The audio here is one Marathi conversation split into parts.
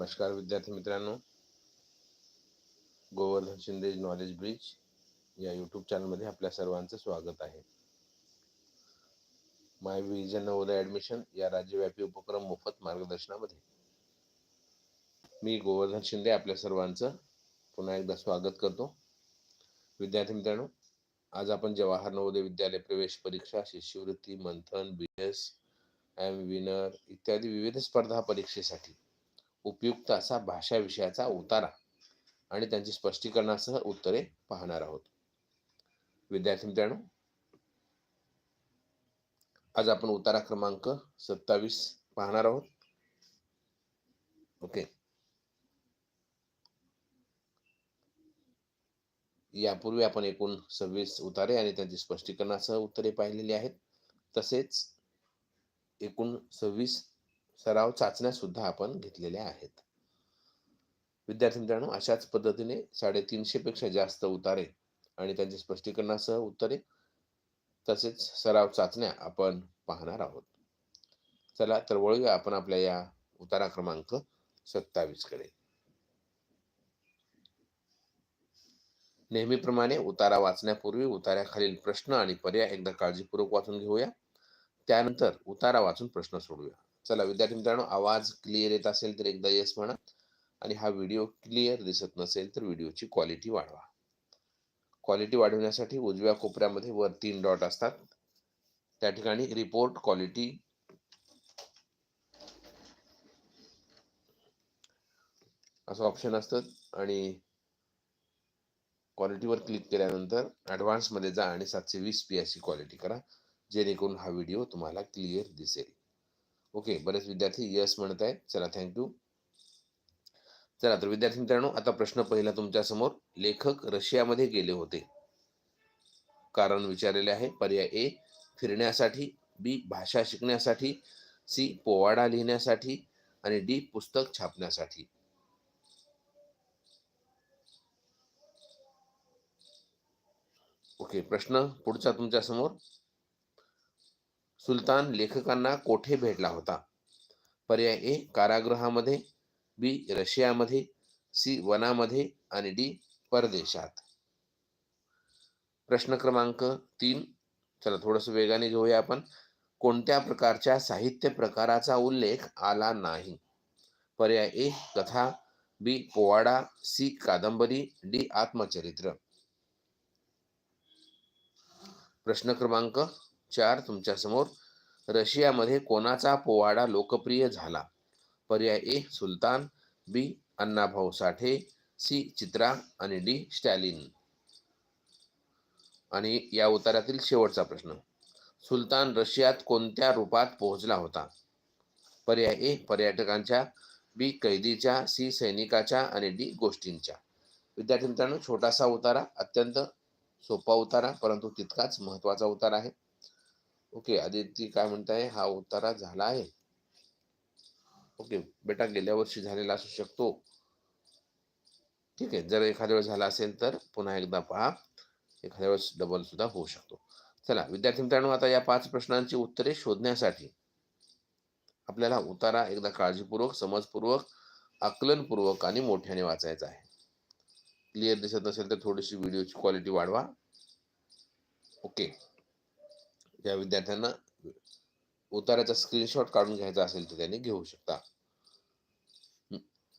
नमस्कार विद्यार्थी मित्रांनो. गोवर्धन शिंदे नॉलेज ब्रिज या यूट्यूब चॅनलमध्ये आपल्या सर्वांचं स्वागत आहे. माय विजन नवोदय ॲडमिशन या राज्यव्यापी उपक्रम मोफत मार्गदर्शनामध्ये. मी गोवर्धन शिंदे आपल्या सर्वांचं पुन्हा एकदा स्वागत करतो. विद्यार्थी मित्रांनो आज आपण जवाहर नवोदय विद्यालय प्रवेश परीक्षा शिष्यवृत्ती Manthan B S M winner इत्यादी विविध स्पर्धा परीक्षेसाठी उपयुक्त असा भाषा विषयाचा उतारा आणि त्यांची स्पष्टीकरणासह उत्तरे पाहणार आहोत. विद्यार्थी मित्रांनो आज आपण उतारा क्रमांक सत्तावीस पाहणार आहोत. ओके. यापूर्वी आपण एकूण सव्वीस उतारे आणि त्यांची स्पष्टीकरणासह उत्तरे पाहिलेली आहेत. तसेच एकूण सव्वीस सराव चाचण्या सुद्धा आपण घेतलेल्या आहेत. विद्यार्थी मित्रांनो अशाच पद्धतीने साडेतीनशे पेक्षा जास्त उतारे आणि त्यांच्या स्पष्टीकरणासह उत्तरे तसेच सराव चाचण्या आपण पाहणार आहोत. चला तर वळूया आपण आपल्या या उतारा क्रमांक सत्तावीसकडे. नेहमीप्रमाणे उतारा वाचण्यापूर्वी उतार्याखालील प्रश्न आणि पर्याय एकदा काळजीपूर्वक वाचून घेऊया. त्यानंतर उतारा वाचून प्रश्न सोडूया चला विद्यार्थी मित्रांनो आवाज क्लिअर येत असेल तर एकदा येस म्हणा. आणि हा व्हिडिओ क्लिअर दिसत नसेल तर व्हिडिओची क्वालिटी वाढवा. क्वालिटी वाढवण्यासाठी उजव्या कोपऱ्यामध्ये वर तीन डॉट असतात. त्या ठिकाणी रिपोर्ट क्वालिटी असं ऑप्शन असतं. आणि क्वालिटीवर क्लिक केल्यानंतर ॲडव्हान्समध्ये जा आणि सातशे वीस पी अशी क्वालिटी करा. जेणेकरून हा व्हिडिओ तुम्हाला क्लिअर दिसेल. ओके बरेच विद्यार्थी यस म्हणत आहेत चला थँक्यू चला तर विद्यार्थी मित्रांनो आता प्रश्न पहिला तुमच्यासमोर लेखक रशियामध्ये गेले होते. कारण विचारलेले आहे पर्याय ए फिरण्यासाठी बी भाषा शिकण्यासाठी सी पोवाडा लिहिण्यासाठी आणि डी पुस्तक छापण्यासाठी. ओके प्रश्न पुढचा तुमच्यासमोर सुलतान लेखकांना कोठे भेटला होता? पर्याय ए कारागृहामध्ये बी रशियामध्ये सी वनामध्ये आणि डी परदेशात. प्रश्न क्रमांक तीन. चला थोडंसं वेगाने घेऊया आपण. कोणत्या प्रकारच्या साहित्य प्रकाराचा उल्लेख आला नाही? पर्याय ए कथा बी पोवाडा सी कादंबरी डी आत्मचरित्र. प्रश्न क्रमांक चार तुमच्यासमोर. रशियामध्ये कोणाचा पोवाडा लोकप्रिय झाला? पर्याय A Sultan B Annabhau Sathe C Chitra आणि डी स्टॅलिन. आणि या उतारातील शेवटचा प्रश्न. सुलतान रशियात कोणत्या रूपात पोहोचला होता? पर्याय ए पर्यटकांच्या बी कैदीच्या सी सैनिकाच्या आणि डी गोष्टींच्या. विद्यार्थी मित्रांनो छोटासा उतारा अत्यंत सोपा उतारा परंतु तितकाच महत्त्वाचा उतारा आहे. ओके आदिती काय म्हणताय? हा उतारा झाला आहे. ओके बेटा गेल्या वर्षी झालेला असू शकतो. ठीक आहे जर एखाद्या वेळेस झाला असेल तर पुन्हा एकदा पहा. एखाद्या वेळेस डबल सुद्धा होऊ शकतो. चला विद्यार्थी मित्रांनो आता या पाच प्रश्नांची उत्तरे शोधण्यासाठी आपल्याला उतारा एकदा काळजीपूर्वक समजपूर्वक आकलनपूर्वक आणि मोठ्याने वाचायचा आहे. क्लिअर दिसत नसेल तर थोडीशी व्हिडिओची क्वालिटी वाढवा. ओके. ज्या विद्यार्थ्यांना उताराचा स्क्रीनशॉट काढून घ्यायचा असेल तर त्यांनी घेऊ शकता.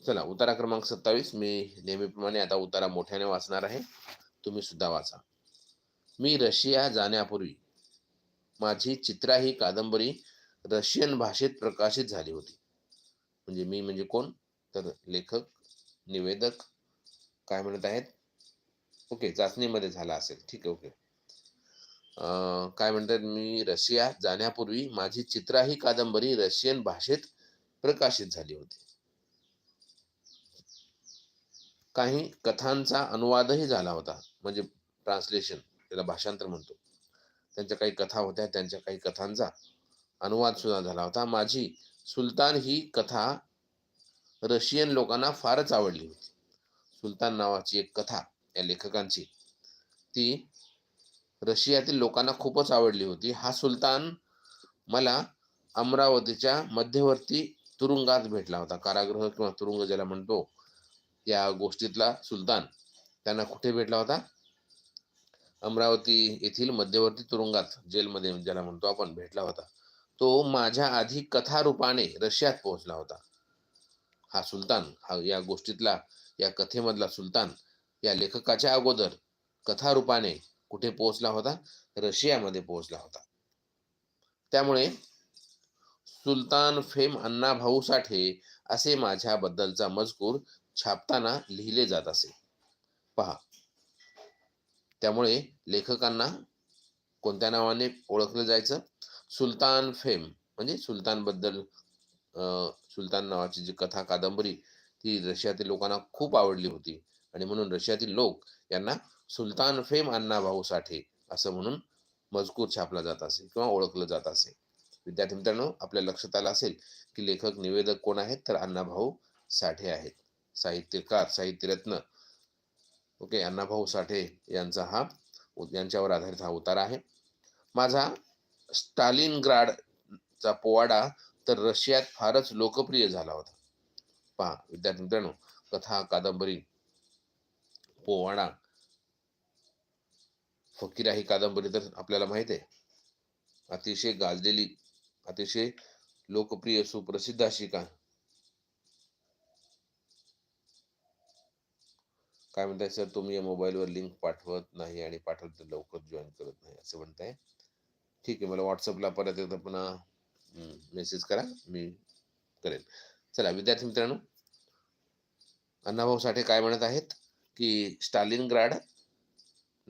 चला उतारा क्रमांक सत्तावीस. मी नेहमीप्रमाणे आता उतारा मोठ्याने वाचणार आहे. तुम्ही सुद्धा वाचा. मी रशिया जाण्यापूर्वी माझी चित्रा ही कादंबरी रशियन भाषेत प्रकाशित झाली होती. म्हणजे मी म्हणजे कोण? तर लेखक निवेदक काय म्हणत आहेत? ओके चाचणीमध्ये झाला असेल. ठीक आहे ओके. काय म्हणतात मी रशिया जाण्यापूर्वी माझी चित्रा ही कादंबरी रशियन भाषेत प्रकाशित झाली होती. काही कथांचा अनुवादही झाला होता म्हणजे ट्रान्सलेशन त्याला भाषांतर म्हणतो. त्यांच्या काही कथा होत्या त्यांच्या काही कथांचा अनुवाद सुद्धा झाला होता. माझी सुलतान ही कथा रशियन लोकांना फारच आवडली होती. सुलतान नावाची एक कथा या लेखकांची ती रशियातील लोकांना खूपच आवडली होती. हा सुलतान मला अमरावतीच्या मध्यवर्ती तुरुंगात भेटला होता. कारागृह किंवा तुरुंग ज्याला म्हणतो या गोष्टीतला सुलतान त्यांना कुठे भेटला होता? अमरावती येथील मध्यवर्ती तुरुंगात जेलमध्ये ज्याला म्हणतो आपण भेटला होता. तो माझ्या आधी कथारूपाने रशियात पोहोचला होता. हा सुलतान हा या गोष्टीतला या कथेमधला सुलतान या लेखकाच्या अगोदर कथारूपाने कुठे पोहोचला होता? रशियामध्ये पोहोचला होता. त्यामुळे सुलतान फेम अण्णा भाऊ साठे असे माझ्याबद्दलचा मजकूर छापताना लिहिले जात असे. पहा. त्यामुळे लेखकांना कोणत्या नावाने ओळखलं जायचं? सुलतान फेम म्हणजे सुलतानबद्दल सुलतान नावाची जी कथा कादंबरी ती रशियातील लोकांना खूप आवडली होती. आणि म्हणून रशियातील लोक यांना सुलतान फेम अण्णा भाऊ साठे असं म्हणून मजकूर छापला जात असे किंवा ओळखलं जात असे. विद्यार्थी मित्रांनो आपल्या लक्षात आलं असेल की लेखक निवेदक कोण आहेत? तर अण्णाभाऊ साठे आहेत. साहित्यकार साहित्यरत्न. ओके अण्णाभाऊ साठे यांचा हा यांच्यावर आधारित हा उतार आहे. माझा स्टालिनग्राडचा पोवाडा तर रशियात फारच लोकप्रिय झाला होता. पहा विद्यार्थी मित्रांनो कथा कादंबरी पोवाडा फकीरा ही कादंबरी तर आपल्याला माहीत आहे. अतिशय गाजलेली अतिशय लोकप्रिय सुप्रसिद्ध अशी का? काय म्हणताय सर? तुम्ही या मोबाईलवर लिंक पाठवत नाही आणि पाठवत तर लवकर जॉईन करत नाही असं म्हणताय. ठीक आहे मला व्हॉट्सअपला परत एकदा पुन्हा मेसेज करा मी करेन चला विद्यार्थी मित्रांनो अण्णाभाऊ साठे काय म्हणत आहेत की स्टालिनग्राड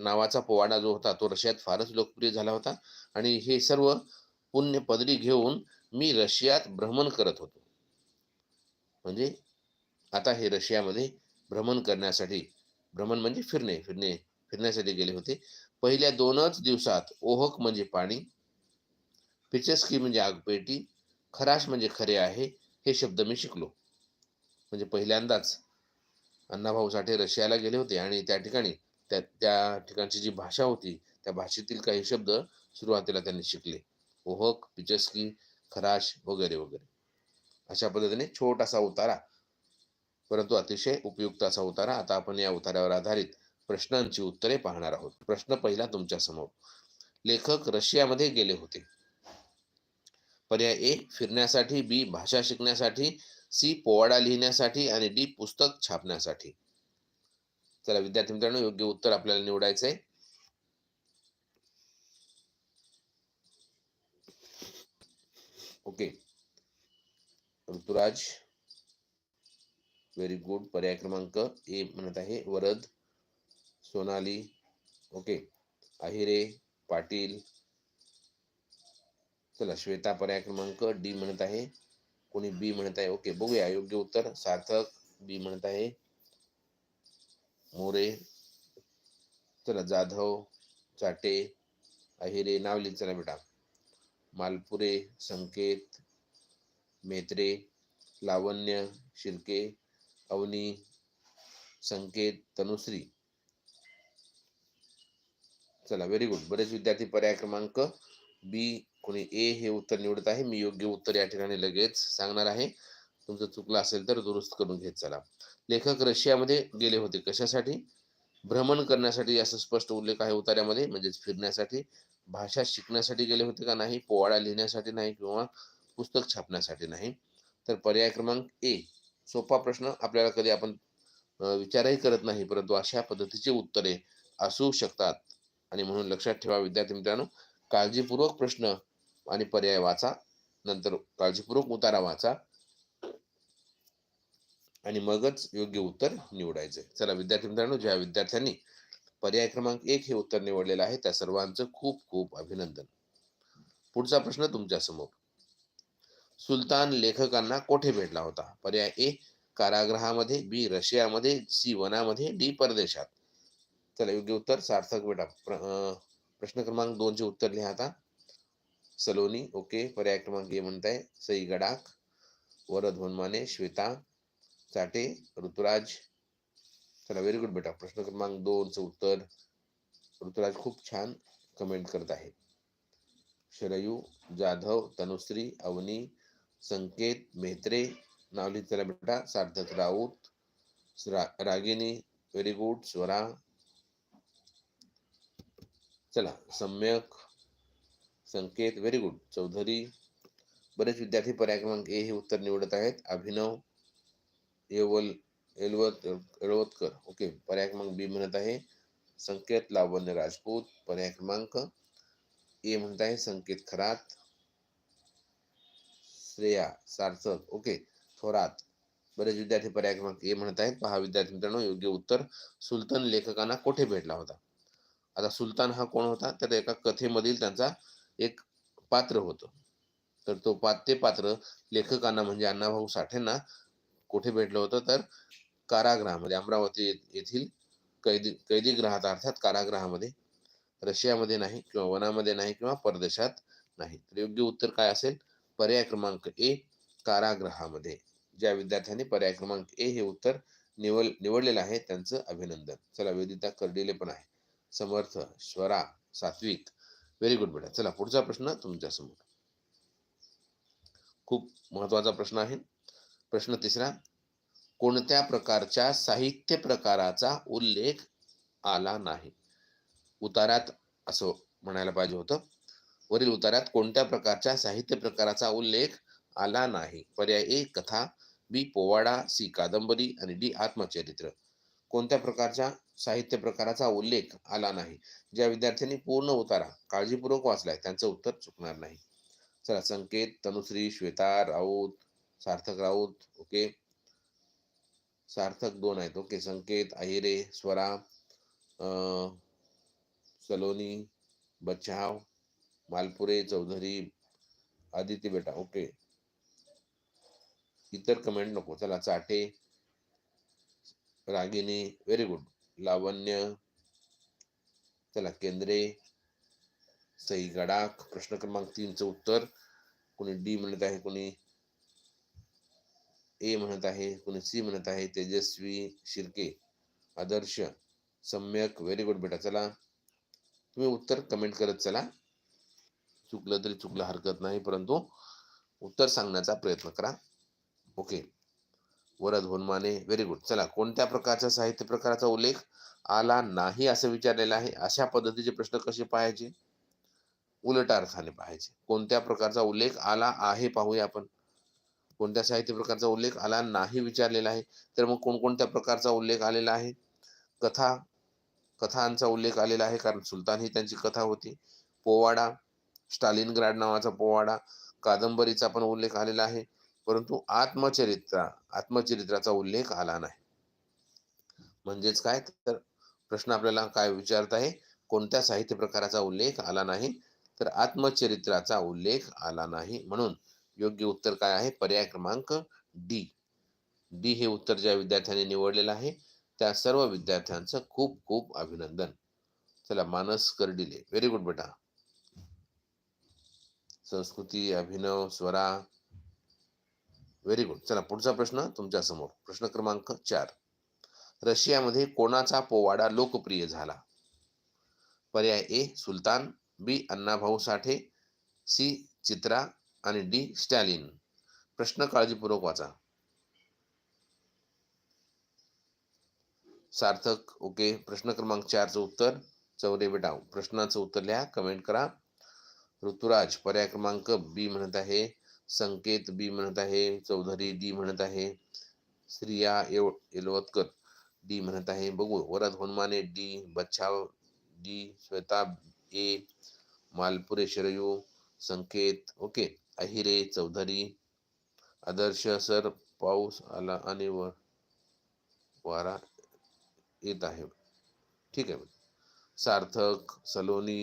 नावाचा पोवाडा जो होता तो रशियात फारच लोकप्रिय झाला होता. आणि हे सर्व पुण्य पदरी घेऊन मी रशियात भ्रमण करत होतो. म्हणजे आता हे रशियामध्ये भ्रमण करण्यासाठी भ्रमण म्हणजे फिरणे फिरणे फिरण्यासाठी गेले होते. पहिल्या दोनच दिवसात ओहक म्हणजे पाणी पिचस्की म्हणजे आगपेटी खराश म्हणजे खरे आहे हे शब्द मी शिकलो. म्हणजे पहिल्यांदाच अण्णाभाऊ साठे रशियाला गेले होते आणि त्या ठिकाणी त्या त्या ठिकाणची जी भाषा होती त्या भाषेतील काही शब्द सुरुवातीला त्यांनी शिकले. ओहक पिचस्की खराश वगैरे वगैरे. अशा पद्धतीने छोटासा उतारा. परंतु अतिशय उपयुक्त असा उतारा. आता आपण या उतार्यावर आधारित प्रश्नांची उत्तरे पाहणार आहोत. प्रश्न पहिला तुमच्यासमोर. लेखक रशियामध्ये गेले होते. पर्याय ए फिरण्यासाठी बी भाषा शिकण्यासाठी सी पोवाडा लिहिण्यासाठी आणि डी पुस्तक छापण्यासाठी. चला विद्यार्थी मित्रांनो योग्य उत्तर आपल्याला निवडायचं आहे ओके. ऋतुराज. व्हेरी गुड पर्याय क्रमांक ए म्हणत आहे. वरद. सोनाली. ओके. अहिरे. पाटील. चला श्वेता पर्याय क्रमांक डी म्हणत आहे. कोणी बी म्हणत आहे? ओके बघूया. योग्य उत्तर सार्थक बी म्हणत आहे. मोरे चला जाधव चाटे अहिरे नाव चला बेटा. मालपुरे संकेत मेत्रे लावण्य शिर्के अवनी संकेत तनुश्री. चला व्हेरी गुड बरेच विद्यार्थी पर्याय क्रमांक बी कोणी ए हे उत्तर निवडत आहे. मी योग्य उत्तर या ठिकाणी लगेच सांगणार आहे. तुमचं चुकलं असेल तर दुरुस्त करून घेत चला. लेखक रशियामध्ये गेले होते. कशासाठी? भ्रमण करण्यासाठी असं स्पष्ट उल्लेख आहे उतार्यामध्ये म्हणजेच फिरण्यासाठी. भाषा शिकण्यासाठी गेले होते का नाही? पोवाडा लिहिण्यासाठी नाही किंवा पुस्तक छापण्यासाठी नाही. तर पर्याय क्रमांक ए. सोपा प्रश्न. आपल्याला कधी आपण विचारही करत नाही परंतु अशा पद्धतीचे उत्तरे असू शकतात. आणि म्हणून लक्षात ठेवा विद्यार्थी मित्रांनो. काळजीपूर्वक प्रश्न आणि पर्याय वाचा. नंतर काळजीपूर्वक उतारा वाचा. आणि मगच योग्य उत्तर निवडायचे. चला विद्यार्थी मित्रांनो ज्या विद्यार्थ्यांनी पर्याय क्रमांक एक हे उत्तर निवडलेलं आहे त्या सर्वांचं खूप खूप अभिनंदन. पुढचा प्रश्न तुमच्यासमोर. सुलतान लेखकांना कोठे भेटला होता? पर्याय ए कारागृहामध्ये बी रशियामध्ये सी वनामध्ये डी परदेशात. चला योग्य उत्तर सार्थक बेटा. प्रश्न क्रमांक दोनचे उत्तर लिहा आता. सलोनी ओके. पर्याय क्रमांक ए म्हणताय सई गडाख वरद होनमाने श्वेता साठे ऋतुराज चला व्हेरी गुड बेटा. प्रश्न क्रमांक दोनचं उत्तर. ऋतुराज खूप छान कमेंट करत आहे. शरयू जाधव तनुश्री अवनी संकेत मेहत्रे नाव लिहित बेटा. सार्थक राऊत रा- रागिनी व्हेरी गुड स्वरा. चला सम्यक संकेत व्हेरी गुड चौधरी. बरेच विद्यार्थी पर्याय क्रमांक ए हे उत्तर निवडत आहेत. अभिनव येवल एलवत एळवतकर ओके पर्याय क्रमांक बी म्हणत आहे. संकेत लावण्य राजपूत. पर्याय क्रमांक ए म्हणत आहे. संकेत खरात. श्रेया सार्थक. ओके थोरात. बरेच विद्यार्थी पर्याय क्रमांक ए म्हणत आहेत. पहा विद्यार्थी मित्रांनो योग्य उत्तर. सुलतान लेखकांना कोठे भेटला होता? आता सुलतान हा कोण होता? तर एका कथेमधील त्यांचा एक पात्र होतं. तर तो पा ते पात्र लेखकांना म्हणजे अण्णाभाऊ साठेंना कुठे भेटलं होतं तर कारागृहामध्ये अमरावती येथील कैदी कैदीगृहात अर्थात कारागृहामध्ये रशियामध्ये नाही किंवा वनामध्ये नाही किंवा परदेशात नाही. तर योग्य उत्तर काय असेल? पर्याय क्रमांक ए कारागृहामध्ये. ज्या विद्यार्थ्यांनी पर्याय क्रमांक ए हे उत्तर निवड निवडलेलं आहे त्यांचं अभिनंदन. चला वेदिता कर्डिले पण आहे. समर्थ स्वरा सात्विक. व्हेरी गुड बेटा. चला पुढचा प्रश्न तुमच्यासमोर. खूप महत्त्वाचा प्रश्न आहे. प्रश्न तिसरा कोणत्या प्रकारच्या साहित्य प्रकाराचा उल्लेख आला नाही? उतारात असं म्हणायला पाहिजे होतं. वरील उतारात कोणत्या प्रकारच्या साहित्य प्रकाराचा उल्लेख आला नाही? पर्याय ए कथा बी पोवाडा सी कादंबरी आणि डी आत्मचरित्र. कोणत्या प्रकारच्या साहित्य प्रकाराचा उल्लेख आला नाही? ज्या विद्यार्थ्यांनी पूर्ण उतारा काळजीपूर्वक वाचलाय त्यांचं उत्तर चुकणार नाही. चला संकेत तनुश्री श्वेता राऊत सार्थक राऊत ओके? सार्थक दोन आहेत ओके? संकेत अहिरे स्वरा सलोनी बचाव मालपुरे चौधरी आदित्य बेटा ओके? इतर कमेंट नको चला चाटे रागिनी व्हेरी गुड लावण्य चला केंद्रे सई गडाख प्रश्न क्रमांक तीनचं उत्तर. कोणी डी म्हणत आहे कोणी ए म्हणत आहे कोणी सी म्हणत आहे तेजस्वी शिर्के. आदर्श सम्यक व्हेरी गुड बेटा चला. तुम्ही उत्तर कमेंट करत चला. चुकलं तरी चुकलं हरकत नाही परंतु उत्तर सांगण्याचा प्रयत्न करा. Okay Varad Honmane very good चला कोणत्या प्रकारच्या साहित्य प्रकाराचा उल्लेख आला नाही असं विचारलेलं आहे? अशा पद्धतीचे प्रश्न कसे पाहायचे? उलट अर्थाने पाहायचे. कोणत्या प्रकारचा उल्लेख आला आहे पाहूया आपण. कोणत्या साहित्य प्रकारचा उल्लेख आला नाही विचारलेला आहे. तर मग कोणकोणत्या प्रकारचा उल्लेख आलेला आहे? कथा कथांचा उल्लेख आलेला आहे. कारण सुलतान ही त्यांची कथा होती. पोवाडा स्टालिनग्राड नावाचा पोवाडा कादंबरीचा पण उल्लेख आलेला आहे. परंतु आत्मचरित्र आत्मचरित्राचा उल्लेख आला नाही. म्हणजेच काय? तर प्रश्न आपल्याला काय विचारत आहे? कोणत्या साहित्य प्रकाराचा उल्लेख आला नाही? तर आत्मचरित्राचा उल्लेख आला नाही. म्हणून योग्य उत्तर काय आहे? पर्याय क्रमांक डी. डी हे उत्तर ज्या विद्यार्थ्यांनी निवडलेलं आहे त्या सर्व विद्यार्थ्यांचं खूप खूप अभिनंदन. चला मानस कर्डिले. व्हेरी गुड बेटा. संस्कृती अभिनव स्वरा. व्हेरी गुड चला पुढचा प्रश्न तुमच्यासमोर. प्रश्न क्रमांक चार. रशियामध्ये कोणाचा पोवाडा लोकप्रिय झाला? पर्याय A Sultan. B Annabhau Sathe. C Chitra. आणि डी. स्टॅलिन. प्रश्न काळजीपूर्वक वाचा. सार्थक ओके. प्रश्न क्रमांक चारचं उत्तर. चौरे बेटा प्रश्नाचं उत्तर लिहा कमेंट करा. ऋतुराज पर्याय क्रमांक बी म्हणत आहे. संकेत बी म्हणत आहे. चौधरी डी म्हणत आहे. श्रिया एव एलवतकर डी म्हणत आहे. बघू Varad Honmane D Bachhav D Shweta A Malpure Sharayu Sanket okay. Ahire Chaudhari Adarsh sir पाऊस आला आणि व वारा येत आहे. ठीक आहे. सार्थक सलोनी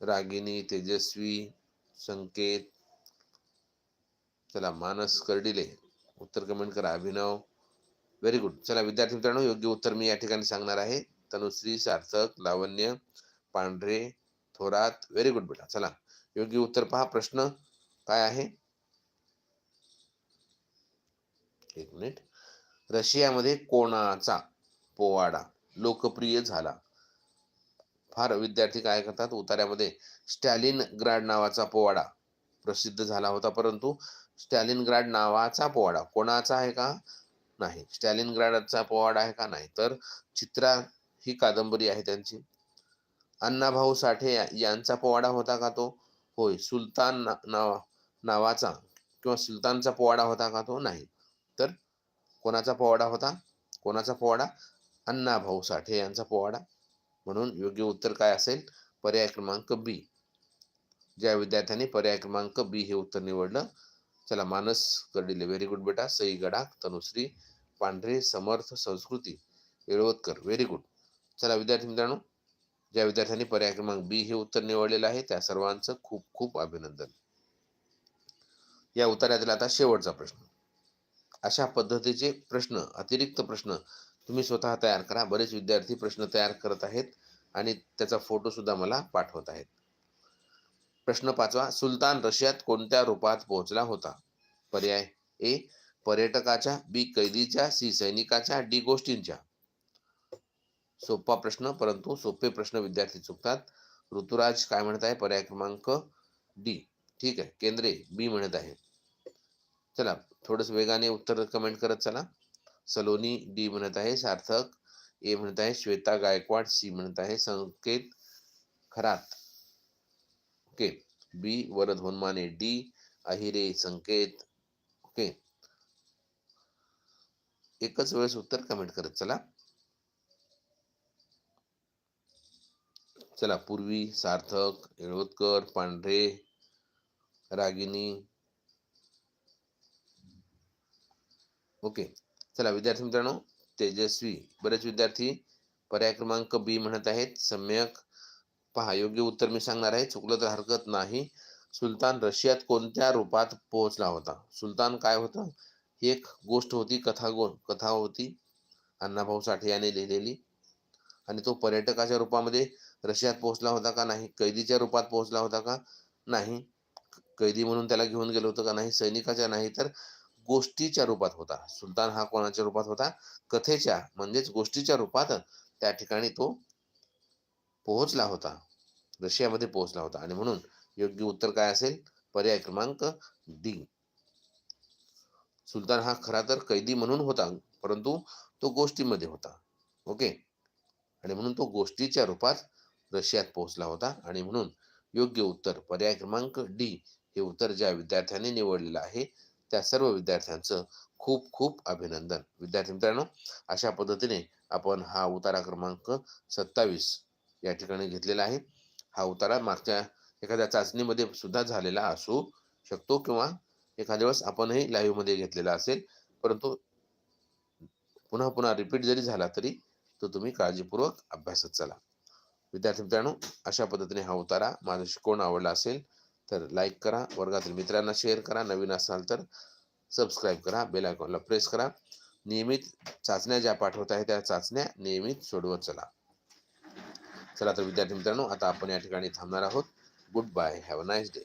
रागिनी तेजस्वी संकेत चला मानस कर्डिले उत्तर कमेंट करा. अभिनव व्हेरी गुड चला विद्यार्थी मित्रांनो योग्य उत्तर मी या ठिकाणी सांगणार आहे. तनुश्री सार्थक लावण्य पांढरे थोरात व्हेरी गुड बेटा. चला. योग्य उत्तर पहा. प्रश्न काय आहे? एक मिनिट. रशियामध्ये कोणाचा पोवाडा लोकप्रिय झाला? फार विद्यार्थी काय करतात? उतार्यामध्ये स्टॅलिन ग्राड नावाचा पोवाडा प्रसिद्ध झाला होता परंतु स्टॅलिन ग्राड नावाचा पोवाडा कोणाचा आहे का? नाही. स्टॅलिन ग्राडचा पोवाडा आहे का? नाही. तर चित्रा ही कादंबरी आहे त्यांची. अण्णाभाऊ साठे यांचा पोवाडा होता का तो? होय सुलतान ना- नाव नावाचा किंवा सुलतानचा पोवाडा होता का तो? नाही. तर कोणाचा पोवाडा होता? कोणाचा पोवाडा? अण्णा भाऊ साठे यांचा पोवाडा. म्हणून योग्य उत्तर काय असेल? पर्याय क्रमांक बी. ज्या विद्यार्थ्यांनी पर्याय क्रमांक बी हे उत्तर निवडलं चला मानस कर्डिले. व्हेरी गुड बेटा. सई गडाख तनुश्री पांढरे समर्थ संस्कृती येळवतकर. व्हेरी गुड चला विद्यार्थी मित्रांनो ज्या विद्यार्थ्यांनी पर्याय क्रमांक बी हे उत्तर निवडलेलं आहे त्या सर्वांचं खूप खूप अभिनंदन. या उत्तरातील आता शेवटचा प्रश्न. अशा पद्धतीचे प्रश्न अतिरिक्त प्रश्न तुम्ही स्वतः तयार करा. बरेच विद्यार्थी प्रश्न तयार करत आहेत आणि त्याचा फोटो सुद्धा मला पाठवत आहेत. प्रश्न पाचवा सुलतान रशियात कोणत्या रूपात पोहोचला होता? पर्याय ए पर्यटकाच्या बी कैदीच्या सी सैनिकाच्या डी गोष्टींच्या. सोपा प्रश्न परंतु सोपे प्रश्न विद्यार्थी चुकतात. ऋतुराज काय म्हणत आहे? पर्याय क्रमांक डी. ठीक आहे. केंद्रे बी म्हणत आहे. चला थोडस वेगाने उत्तर कमेंट करत चला. सलोनी डी म्हणत आहे सार्थक. ए म्हणत आहे श्वेता गायकवाड. सी म्हणत आहे Sanket Kharat. Okay. B Varad Honmane. D Ahire Sanket. Okay. एकच वेळेस उत्तर कमेंट करत चला. चला पूर्वी सार्थक येळवतकर पांढरे रागिनी ओके. चला विद्यार्थी मित्रांनो तेजस्वी. बरेच विद्यार्थी पर्याय क्रमांक बी म्हणत आहेत. सम्यक. पहा योग्य उत्तर मी सांगणार आहे. चुकलं तर हरकत नाही. सुलतान रशियात कोणत्या रूपात पोहोचला होता? सुलतान काय होता? ही एक गोष्ट होती कथा गो कथा होती. अण्णाभाऊ साठे याने लिहिलेली. आणि तो पर्यटकाच्या रूपामध्ये रशियात पोहोचला होता का नाही? कैदीच्या रूपात पोहोचला होता का नाही? कैदी म्हणून त्याला घेऊन गेलो होतं का नाही? सैनिकाच्या नाही तर गोष्टीच्या रूपात होता. सुलतान हा कोणाच्या रूपात होता? कथेच्या म्हणजेच गोष्टीच्या रूपात त्या ठिकाणी तो पोहोचला होता. रशियामध्ये पोहोचला होता. आणि म्हणून योग्य उत्तर काय असेल? पर्याय क्रमांक डी. सुलतान हा खरा तर कैदी म्हणून होता परंतु तो गोष्टीमध्ये होता. ओके? आणि म्हणून तो गोष्टीच्या रूपात रशियात पोहोचला होता आणि म्हणून योग्य उत्तर पर्याय क्रमांक डी हे उत्तर ज्या विद्यार्थ्यांनी निवडलेलं आहे त्या सर्व विद्यार्थ्यांचं खूप खूप अभिनंदन. विद्यार्थी मित्रांनो अशा पद्धतीने आपण हा उतारा क्रमांक सत्तावीस या ठिकाणी घेतलेला आहे. हा उतारा मागच्या एखाद्या चाचणीमध्ये सुद्धा झालेला असू शकतो किंवा एखाद्या वेळेस आपणही लाईव्हमध्ये घेतलेला असेल परंतु पुन्हा पुन्हा रिपीट जरी झाला तरी तो तुम्ही काळजीपूर्वक अभ्यासत चला. विद्यार्थी मित्रांनो अशा पद्धतीने हा उतारा माझा शिकवण आवडला असेल तर लाईक करा. वर्गातील मित्रांना शेअर करा. नवीन असाल तर सबस्क्राईब करा. बेल आयकॉनला प्रेस करा. नियमित चाचण्या ज्या पाठवत आहे त्या चाचण्या नियमित सोडवत चला. चला तर विद्यार्थी मित्रांनो आता आपण या ठिकाणी थांबणार आहोत. Good bye have a nice day